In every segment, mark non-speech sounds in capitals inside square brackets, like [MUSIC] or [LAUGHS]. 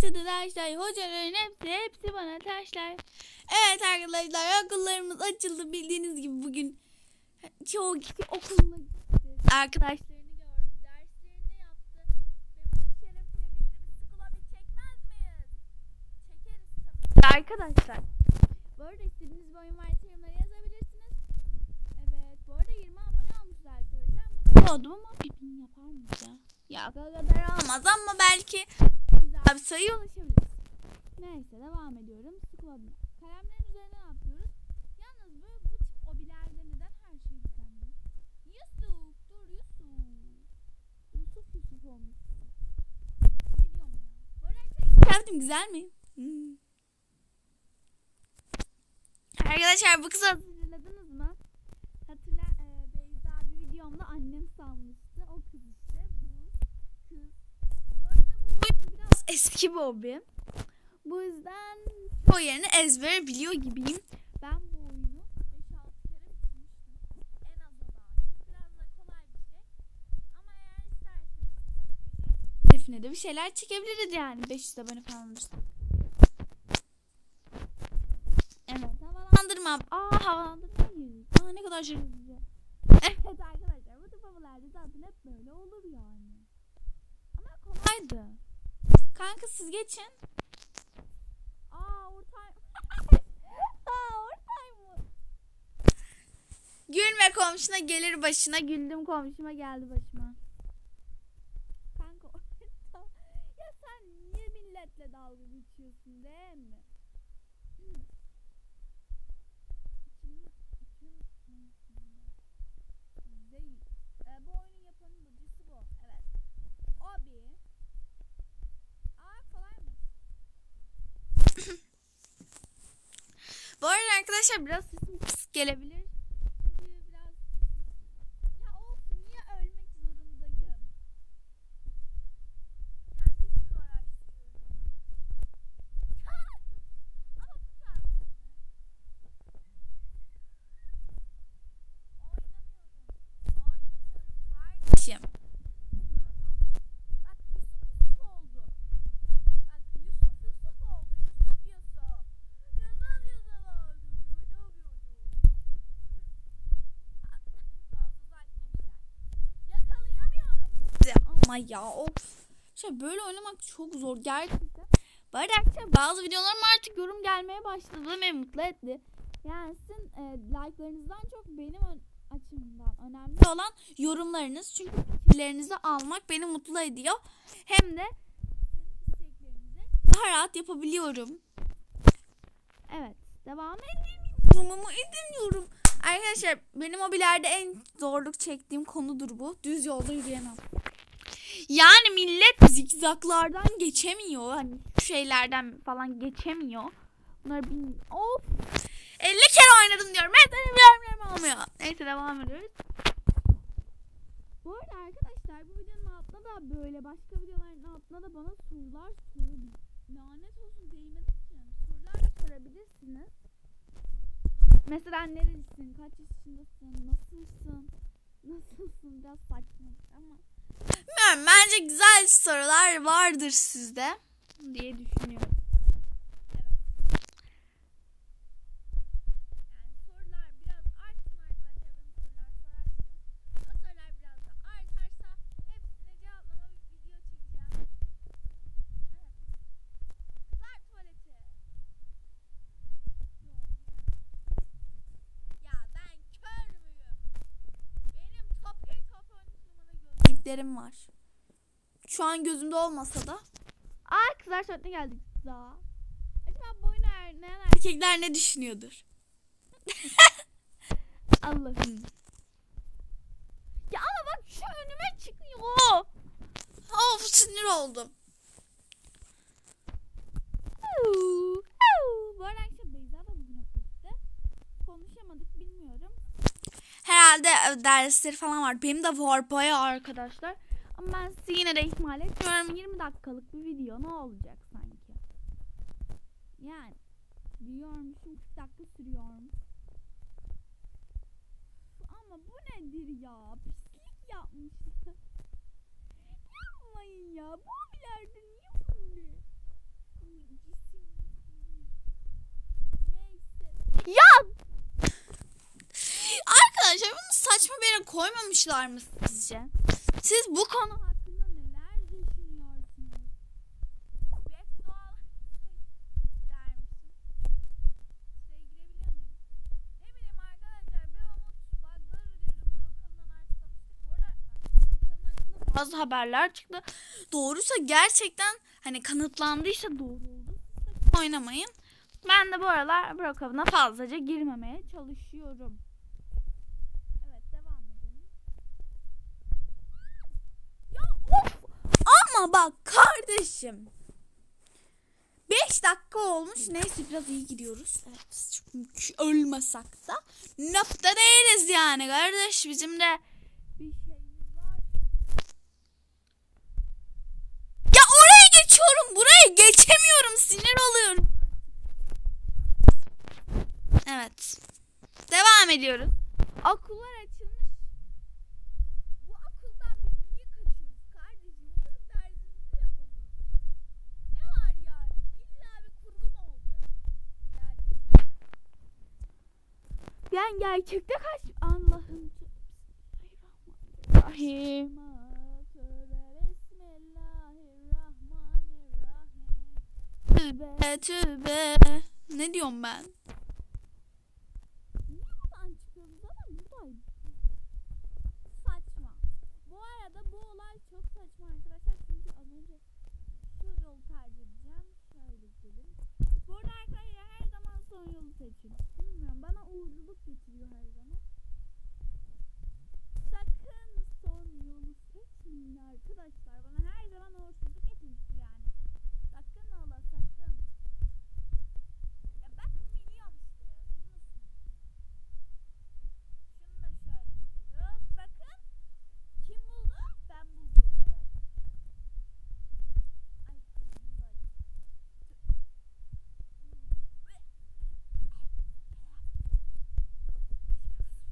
taşlar, hocaların hepsi hepsi bana taşlar. Evet arkadaşlar okullarımız açıldı bildiğiniz gibi bugün çoğu kişi okuluna gitti. Arkadaşlarını. Arkadaşlar bu arada istediğiniz bir oyun varsa yorumlara yazabilirsiniz. Evet bu arada 20 abone olmuşuz arkadaşlar. Mutlu oldum ama bir bin yapar mıyız ya? Ya kadar olmaz ama belki güzel bir sayı ulaşabiliriz. Neyse devam ediyorum. Scrabble. Kalemlerin üzerine ne yapıyoruz? Yalnız böyle bu tip obilerde neden her şey düzenli? Yusuf dur Yusuf. Yusuf Yusuf olmuş. Ne diyorum ya? Arada arkadaşlar yaptım güzel mi? Hmm. Arkadaşlar bu kızı hatırladınız mı? Hatırla e, Beyza bir videomda annem sanmıştı. O kız işte bu kız. Bu arada bu oyun biraz eski bir hobi. Bu yüzden o yerini ezbere biliyor gibiyim. Ben bu oyunu 5-6 kere bitirmiştim. En az o da. Çünkü biraz da kolay bir şey. Ama eğer isterseniz başka şey Define de bir şeyler çekebiliriz yani. 500 abone falan olursa. Evet havalandırma. Aa havalandırmayız. Aa ne kadar şerefsiz. Evet arkadaşlar bu tip havalarda zaten hep böyle olur yani. Ama kolaydı. Kanka siz geçin. Aa ortay. [LAUGHS] Aa ortay mı? Gülme komşuna gelir başına. Güldüm komşuma geldi başıma. Kanka. [LAUGHS] Ya sen niye milletle dalga geçiyorsun değil mi? Hmm. İçim- içim- Değil. Ee, bu oyunun yapanın bıcısı bu. Evet. O bir. Aa kolaymış. Bu arada arkadaşlar biraz sesim kısık gelebilir. Çünkü biraz ya olsun niye ölmek zorundayım? Kendi işimi araştırıyorum. Ama bu tarz Oynamıyorum. Oynamıyorum kardeşim. Bak Yusuf Yusuf oldu. Bak Yusuf Yusuf oldu. Yusuf Yusuf. Yusuf Yusuf oldu. Yusuf Yusuf. Fazla uzatmamışlar. Yakalayamıyorum sizi. Ama ya of. Şey böyle oynamak çok zor gerçekten. Bu arkadaşlar bazı videolarım artık yorum gelmeye başladı ve mutlu etti. Yani sizin e, like'larınızdan çok benim açımdan önemli olan yorumlarınız. Çünkü fikirlerinizi almak beni mutlu ediyor. Hem de daha rahat yapabiliyorum. Evet. Devam edemiyorum ama edemiyorum. Arkadaşlar benim hobilerde en zorluk çektiğim konudur bu. Düz yolda yürüyemem. Yani millet zikzaklardan geçemiyor. Hani şeylerden falan geçemiyor. Bunlar bin... Of! 50 kere oynadım diyorum. Ben seni bilmiyorum olmuyor. Neyse devam ediyoruz. Bu arada arkadaşlar bu videonun altına da böyle başka videoların altına da bana sorular sorun. Lanet olsun değmedim ki. Sorular sorabilirsiniz. Mesela nerelisin? Kaç yaşındasın? Nasılsın? Nasılsın? Biraz saçma ama. Bilmiyorum bence güzel sorular vardır sizde diye düşünüyorum. Yani sorular biraz artsın arkadaşlar bana sorular sorarsanız. O sorular biraz da artarsa hepsine cevaplama bir video çekeceğim. Evet. Kızlar tuvaleti. Yok, gidemedim. Ya ben kör müyüm? Benim tope top 13 numara gözlüklerim var. Şu an gözümde olmasa da. Aa kızlar tuvaletine geldik daha. Acaba bu oyunu oynayan erkekler ne düşünüyordur? [LAUGHS] Allah'ım. Ya ama bak şu önüme çıkıyor. Of sinir oldum. dersleri falan var. Benim de var bayağı arkadaşlar. Ama ben sizi yine de ihmal etmiyorum. 20 dakikalık bir video ne olacak sanki? Yani diyormuşum 40 dakika sürüyorum. Ama bu nedir ya? Pislik yapmışlar. Yapmayın ya. Bu abilerde niye böyle? Ya yerine koymamışlar mı sizce? Siz bu konu hakkında neler düşünüyorsunuz? Doğal arkadaşlar hakkında bazı haberler çıktı. Doğruysa gerçekten hani kanıtlandıysa doğru oldu. Oynamayın. Ben de bu aralar Brokan'a fazlaca girmemeye çalışıyorum. Evet devam edelim. Of! Ama bak kardeşim. 5 dakika olmuş. Neyse biraz iyi gidiyoruz. Evet çünkü ölmesek da nokta değiliz yani kardeş. Bizim de bir. Ya oraya geçiyorum. Buraya geçemiyorum. Sinir oluyorum. Evet. Devam ediyoruz. Okullar açılmış. Bu okuldan biz niye kaçıyoruz kardeşim? Oturup dersimizi yapalım. Ne var yani? İlla bir kurgu mu olacak? Yani. Ben gerçekte kaç... Allah'ım. Bismillahirrahmanirrahim. Tövbe tövbe. Ne diyorum ben? Niye buradan çıkıyoruz ama buradayız. Saçma. Bu arada bu olay çok saçma arkadaşlar. Çünkü az önce şu yolu tercih edeceğim. Şöyle gidelim. Bu arada arkadaşlar her zaman son yolu seçin. Uğurluluk getiriyor her zaman. Sakın son yolu seçmeyin arkadaşlar. Bana her zaman uğursuzluk getirmişti yani. Sakın ola sakın. Ya bakın biliyorum işte. Biliyorsunuz. Şunu da şöyle gidiyoruz. Bakın. Kim buldu? Ben buldum. Evet. Ay karnım da acıktı.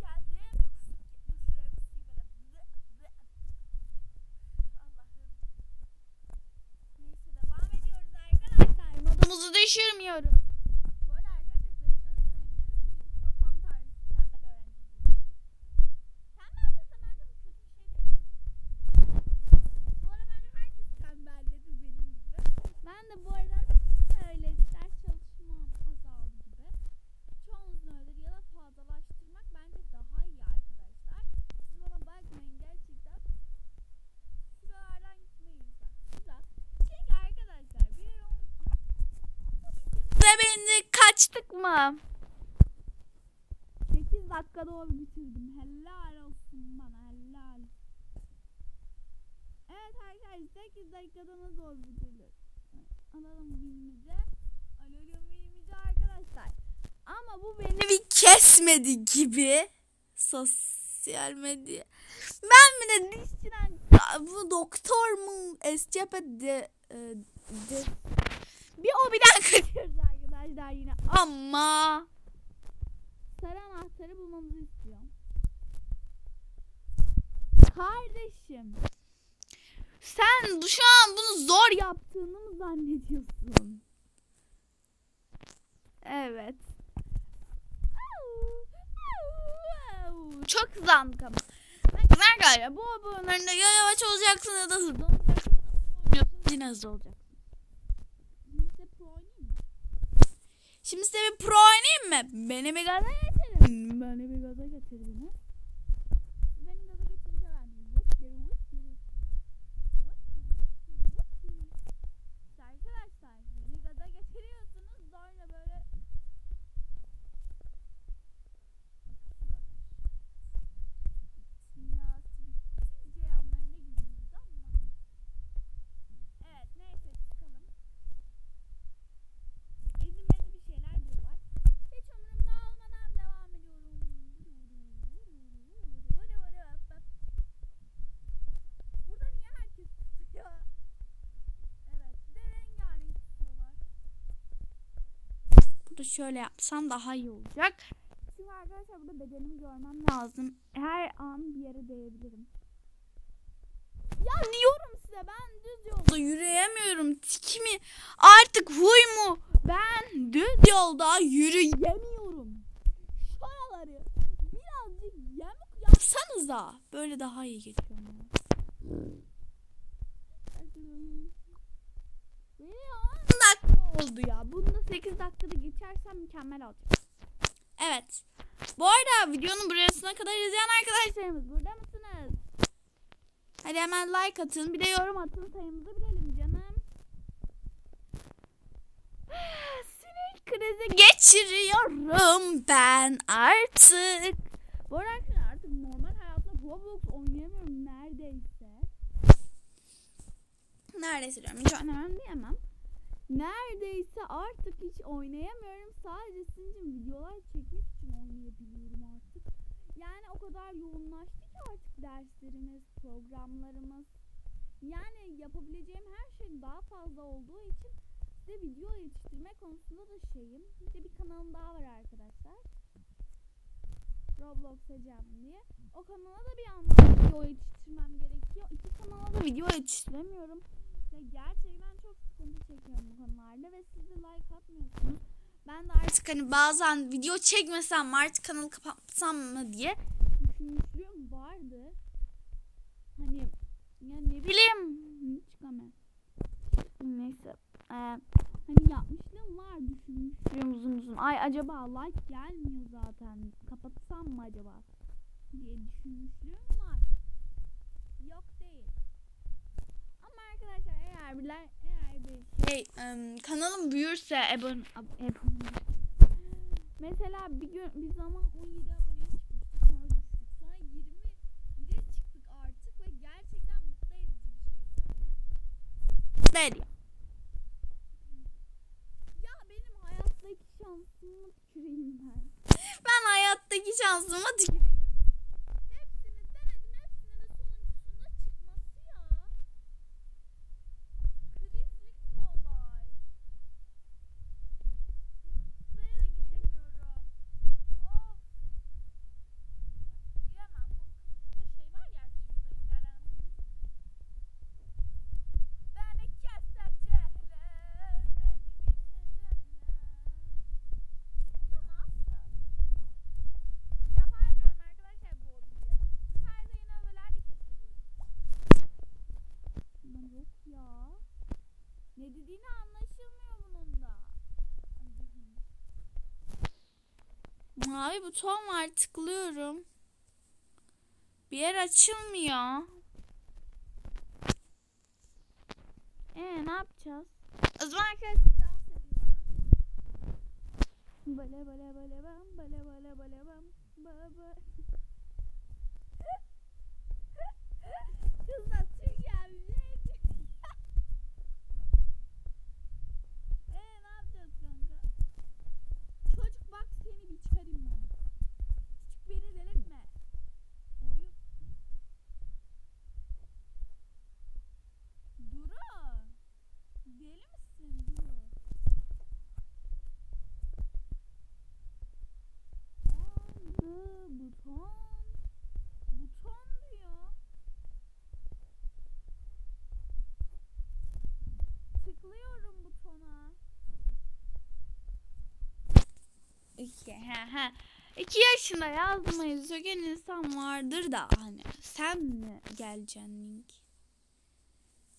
Geldim. Şuraya kusayım böyle. Allah'ım. Neyse devam ediyoruz arkadaşlar. Modumuzu kötü bir şey. Ben de bu arada öyle ders çalışmam azaldı gibi. Çoğunuzun öyledir ya da fazlalaştırmak bence daha iyi arkadaşlar. Siz bana bakmayın gerçekten. Şuralardan gitmeyiz bak. Şurada. Çünkü arkadaşlar bir ve beni kaçtık mı? 8 dakika doğru bitirdim. Helal olsun bana helal. Evet arkadaşlar 8 dakikada nasıl zor bitirilir? Alalım bilimize. Alalım bilimize arkadaşlar. Ama bu beni bir kesmedi gibi. Sosyal medya. Ben mi de dişçiden bu doktor mu SCP de, e, de bir o birden arkadaşlar yine ama sarı anahtarı bulmamızı istiyorum. Kardeşim sen bu şu an bunu zor yaptığını mı zannediyorsun? Evet. Çok hızlandık ama. Bakın arkadaşlar bu abonlarında ya yavaş olacaksın ya da hızlı olacaksın. Yine hızlı olacaksın. Şimdi size pro oynayayım mı? Şimdi size bir pro oynayayım mı? Beni bir gaza getirin. Beni bir gaza getir beni. Beni gaza getirince ben vıt deri vıt deri. Vıt deri vıt deri vıt deri. İşte arkadaşlar beni gaza getiriyorsunuz sonra böyle Sizce yanlarına gidiyoruz ama. Evet neyse çıkalım. Ezilmedi bir şeyler diyorlar. Hiç umurumda olmadan devam ediyorum. Burada niye herkes tutuyor? Evet bir de rengarenk tutuyorlar. Burada şöyle yapsam daha iyi olacak. Çünkü arkadaşlar burada bedenimi görmem lazım. Her an bir yere değebilirim. Ya diyorum size ben düz yolda yürüyemiyorum. Tikimi artık huy mu? Ben düz yolda yürüyemiyorum. Şuraları birazcık yamuk yapsanıza. Böyle daha iyi geçiyor. ama. Benim 10 dakika oldu ya. Bunu da 8 dakikada geçersem mükemmel olacak. Evet. Bu arada videonun burasına kadar izleyen arkadaşlarımız burada mısınız? Hadi hemen like atın. Bir de yorum atın. Sayımızı bilelim canım. Sinir krizi geçiriyorum ben artık. Bu arada artık normal hayatta Roblox oynayamıyorum neredeyse. Neredeyse diyorum. Hiç oynamam diyemem. Neredeyse artık hiç oynayamıyorum. Sadece sizin videolar çekmek için oynayabiliyorum artık. Yani o kadar yoğunlaştı ki artık derslerimiz, programlarımız. Yani yapabileceğim her şeyin daha fazla olduğu için size video yetiştirme konusunda da şeyim. Bir de bir kanalım daha var arkadaşlar. Roblox Ecem diye. O kanala da bir yandan video yetiştirmem gerekiyor. İki kanala da video yetiştiremiyorum. Ve gerçekten çok sıkıntı çekiyorum bu konularda ve siz de like atmıyorsunuz. Ben de artık hani bazen video çekmesem artık kanalı kapatsam mı diye düşünmüşlüğüm vardı. Hani ya ne bileyim çıkamam. Neyse. Ee, hani yapmışlığım var düşünmüşlüğüm uzun uzun. Ay acaba like gelmiyor zaten. Kapatsam mı acaba? diye düşünmüşlüğüm var. Yok değil. Ama arkadaşlar eğer biler eğer bir şey em, kanalım büyürse abone ab- abone Mesela bir gün bir zaman 17 aboneye çıkmıştık sonra düştük. Sonra 21'e çıktık artık ve gerçekten mutlu edici bir şey. Mutlu ediyor. Ya benim hayattaki şansımı tüküreyim ben. Ben hayattaki şansıma tüküreyim. Hepsini denedim. Hepsinin de sonuncusunda çıkması ya. Krizlik bu olay. Buraya da gidemiyorum. Of. Gidemem. Bu şurada şey var ya. Şurada yukarıdan Beni kesecekler. Beni bitecekler. Burada ne yapacağız? İlk defa oynuyorum arkadaşlar bu oyunu. Siz her de yeni öbeler de keşfediyorsunuz. Lan yok ya. Ne dediğini anlaşılmıyor bunun da. Mavi buton var tıklıyorum. Bir yer açılmıyor. Ee ne yapacağız? O zaman arkadaşlar dans. Bale bale bale bam bale bale bale bam baba. [LAUGHS] Kızlar Türkiye bir şey Eee ne yapacağız kanka? Seni biçerim ben. Küçük beni delirtme. Boyu. Duru. Deli misin Duru? Aldı buton. Buton diyor. Tıklıyorum İki, he he. İki yaşında yazmayı söken insan vardır da hani sen mi geleceksin Link?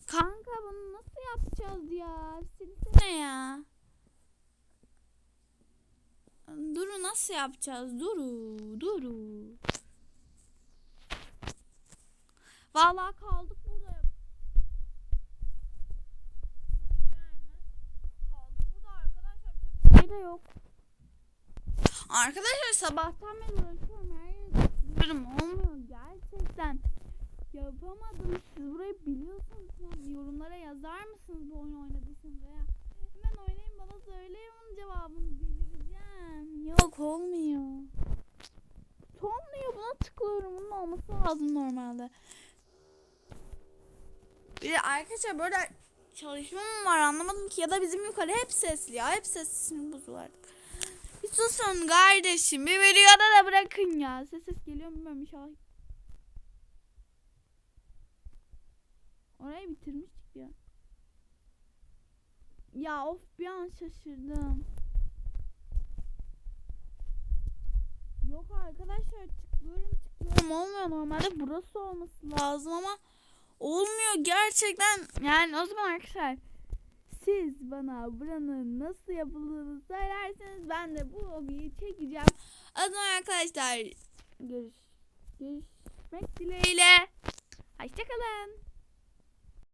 Kanka bunu nasıl yapacağız ya? Silsene ya. Duru nasıl yapacağız? Duru, Duru. Vallahi kaldık burada. Kaldık burada arkadaşlar. Bir şey de yok. Arkadaşlar sabahtan beri uğraşıyorum. Her tıklıyorum. Olmuyor gerçekten. Yapamadım. Siz burayı biliyorsunuz. Yorumlara yazar mısınız bu oyunu oynadıysanız veya hemen oynayın bana söyleyin bunun cevabını delireceğim. Yok olmuyor. Olmuyor buna tıklıyorum. Bunun olması lazım normalde. Bir de arkadaşlar böyle çalışma mı var anlamadım ki ya da bizim yukarı hep sesli ya. Hep bozuyor artık. Bir susun kardeşim. Bir videoda da bırakın ya. Ses ses geliyor mu bilmiyorum inşallah. Orayı bitirmiştik ya. Ya of bir an şaşırdım. Yok arkadaşlar tıklıyorum tıklıyorum. olmuyor. Normalde burası olması lazım ama olmuyor gerçekten. Yani o zaman arkadaşlar siz bana buranın nasıl yapıldığını söylerseniz ben de bu hobiyi çekeceğim. Zaman arkadaşlar görüş, görüşmek dileğiyle. Hoşçakalın.